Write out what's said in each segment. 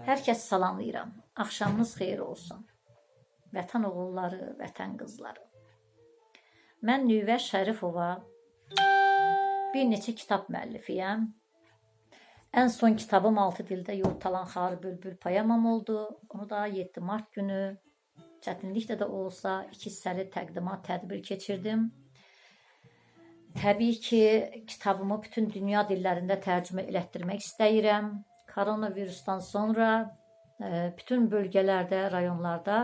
Hər kəs salamlayıram. Axşamınız xeyir olsun. Vətən oğulları, vətən qızları. Mən Nüvə Şərifova bir neçə kitab müəllifiyəm. Ən son kitabım 6 dildə Yurtalan Xarı Bülbül poemam oldu. Onu da 7 mart günü çətinliklə də olsa 2 hissəli təqdimat tədbir keçirdim. Təbii ki, kitabımı bütün dünya dillərində tərcümə elətdirmək istəyirəm. Koronavirusdan sonra e, bütün bölgələrdə, rayonlarda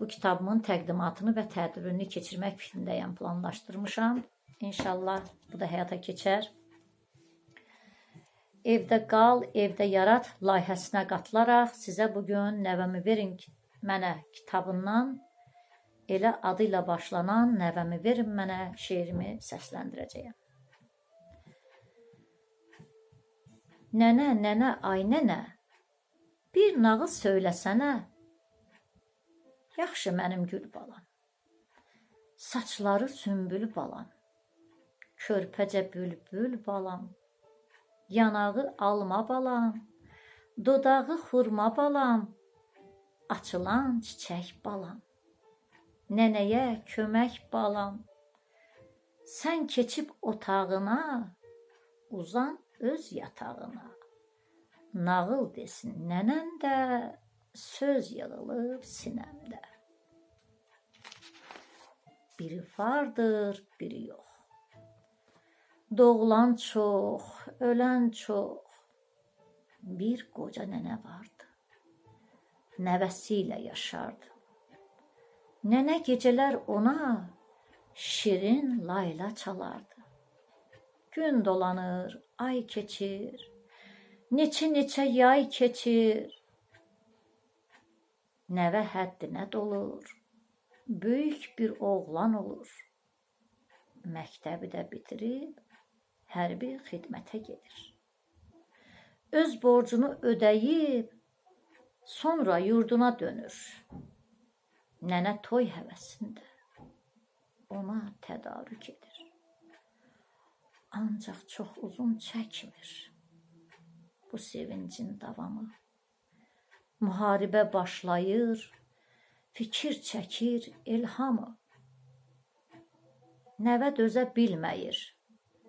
bu kitabımın təqdimatını və tədbirini keçirmək fikrindəyəm, planlaşdırmışam. İnşallah bu da həyata keçər. Evdə qal, evdə yarat layihəsinə qatılaraq sizə bu gün Nəvəmi verin mənə kitabından elə adı ilə başlanan Nəvəmi verin mənə şeirimi səsləndirəcəyəm. Nənə, nənə, ay nənə, bir nağıl söyləsənə. Yaxşı mənim gül balam. Saçları sümbül balam. Körpəcə bülbül balam. Yanağı alma balam. Dodağı xurma balam. Açılan çiçək balam. Nənəyə kömək balam. Sən keçib otağına, uzan öz yatağına. Nağıl desin nənən də, söz yığılıb sinəmdə. Biri vardır, biri yox. Doğulan çox, ölən çox. Bir qoca nənə vardı. Nəvəsi ilə yaşardı. Nənə gecələr ona şirin layla çalardı. Gün dolanır, ay keçir. Neçə-neçə yay keçir. Nəvə həddinə dolur. Böyük bir oğlan olur. Məktəbi də bitirib hərbi xidmətə gedir. Öz borcunu ödəyib sonra yurduna dönür. Nənə toy həvəsində ona tədarük edir. Ancaq çox uzun çəkmir bu sevincin davamı. Müharibə başlayır, fikir çəkir ilhamı. Nəvə dözə bilməyir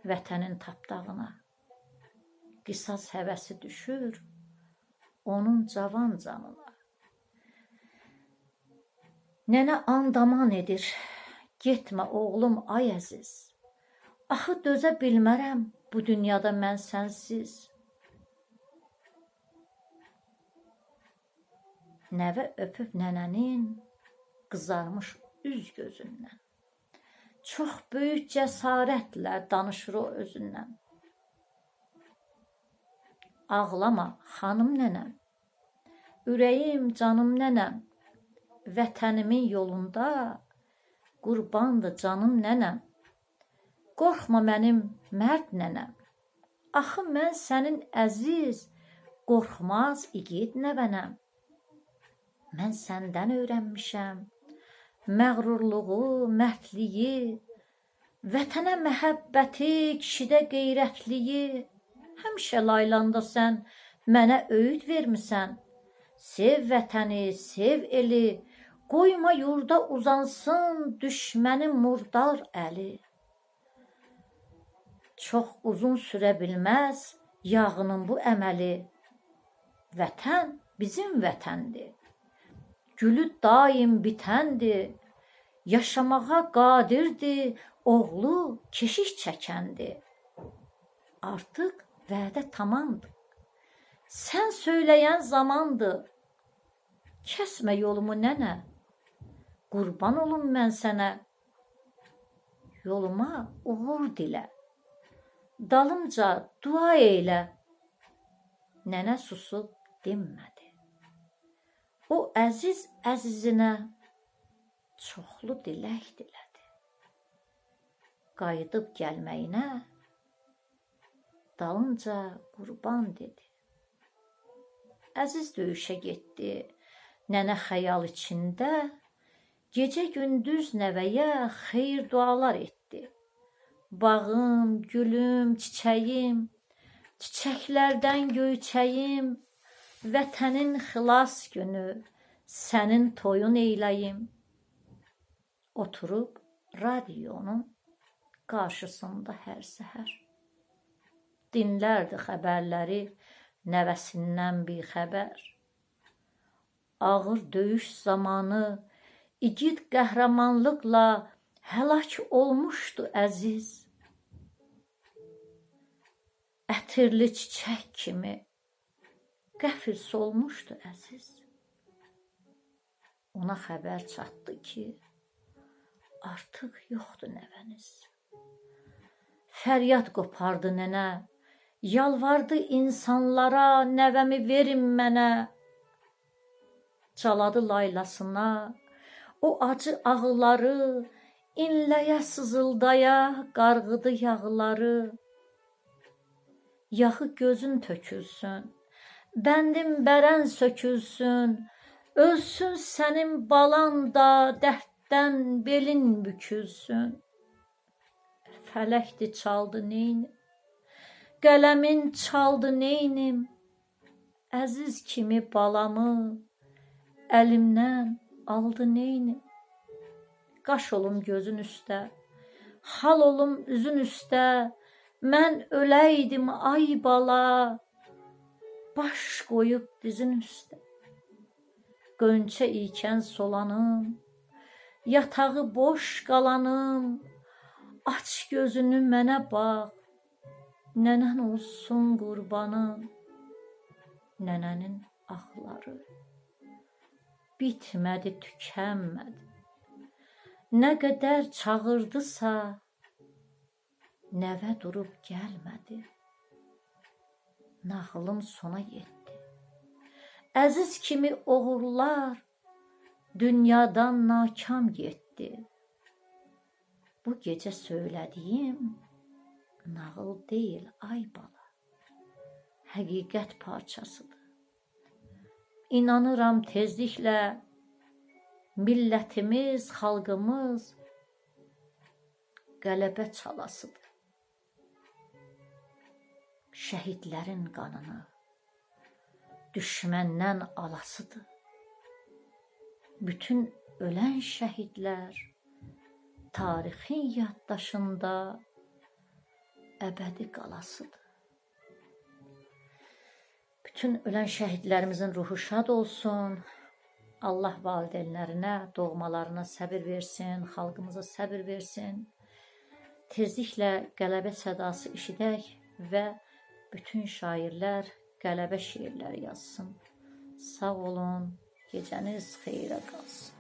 vətənin tapdağına. Qisas həvəsi düşür onun cavan canına. Nənə andaman edir. Getmə oğlum ay əziz. Axı dözə bilmərəm bu dünyada mən sənsiz. Nəvə öpüb nənənin qızarmış üz gözündən. Çox böyük cəsarətlə danışır o özündən. Ağlama, xanım nənəm. Ürəyim, canım nənəm. Vətənimin yolunda qurbandır canım nənəm. Qorxma mənim mərd nənəm. Axı mən sənin əziz, qorxmaz igid nəvənəm. Mən səndən öyrənmişəm məğrurluğu, mərdliyi, vətənə məhəbbəti, kişidə qeyrətliyi. Həmişə laylanda sən mənə öyüd vermisən. Sev vətəni, sev eli, qoyma yurda uzansın düşmənin murdar əli. Çox uzun sürə bilməz yağının bu əməli. Vətən bizim vətəndir. Gülü daim bitəndir. Yaşamağa qadirdir. Oğlu keşiş çəkəndir. Artıq vədə tamamdır. Sən söyləyən zamandır. Kəsmə yolumu nənə. Qurban olum mən sənə. Yoluma uğur dilə. Dalımca dua eylə. Nənə susub dinmədi. O əziz əzizinə çoxlu dilək dilədi. Qayıdıb gəlməyinə dalınca qurban dedi. Əziz döyüşə getdi. Nənə xəyal içində gecə gündüz nəvəyə xeyir dualar etdi. Bağım, gülüm, çiçəyim, çiçəklərdən göyçəyim, vətənin xilas günü sənin toyun eyləyim. Oturub radionun qarşısında hər səhər dinlərdi xəbərləri nəvəsindən bir xəbər. Ağır döyüş zamanı igid qəhrəmanlıqla həlak olmuşdu əziz. Ətirli çiçək kimi qəfil solmuşdu əziz. Ona xəbər çatdı ki, artıq yoxdur nəvəniz. Fəryad qopardı nənə, yalvardı insanlara, nəvəmi verin mənə. Çaladı laylasına, o acı ağıları, inləyə sızıldaya qarğıdı yağları. Yağı gözün tökülsün, bəndin bərən sökülsün, ölsün sənin balan da dərddən belin bükülsün. Fələkdi çaldı neynim, qələmin çaldı neynim, əziz kimi balamı əlimdən aldı neynim. Qaş olum gözün üstə, xal olum üzün üstə, mən öləydim ay bala, baş qoyub dizin üstə. Gönçə ikən solanım, yatağı boş qalanım, aç gözünü mənə bax, nənən olsun qurbanım. Nənənin axları bitmədi, tükənmədi. Nə qədər çağırdısa, Nəvə durub gəlmədi. Nağılım sona yetdi. Əziz kimi oğullar dünyadan nakam getdi. Bu gecə söylədiyim nağıl deyil, ay bala. Həqiqət parçasıdır. İnanıram tezliklə millətimiz, xalqımız qələbə çalasıdır şəhidlərin qanını düşməndən alasıdır. Bütün ölən şəhidlər tarixin yaddaşında əbədi qalasıdır. Bütün ölən şəhidlərimizin ruhu şad olsun. Allah valideynlərinə, doğmalarına səbir versin, xalqımıza səbir versin. Tezliklə qələbə sədası eşidək və bütün şairlər qələbə şeirləri yazsın. Sağ olun, gecəniz xeyrə qalsın.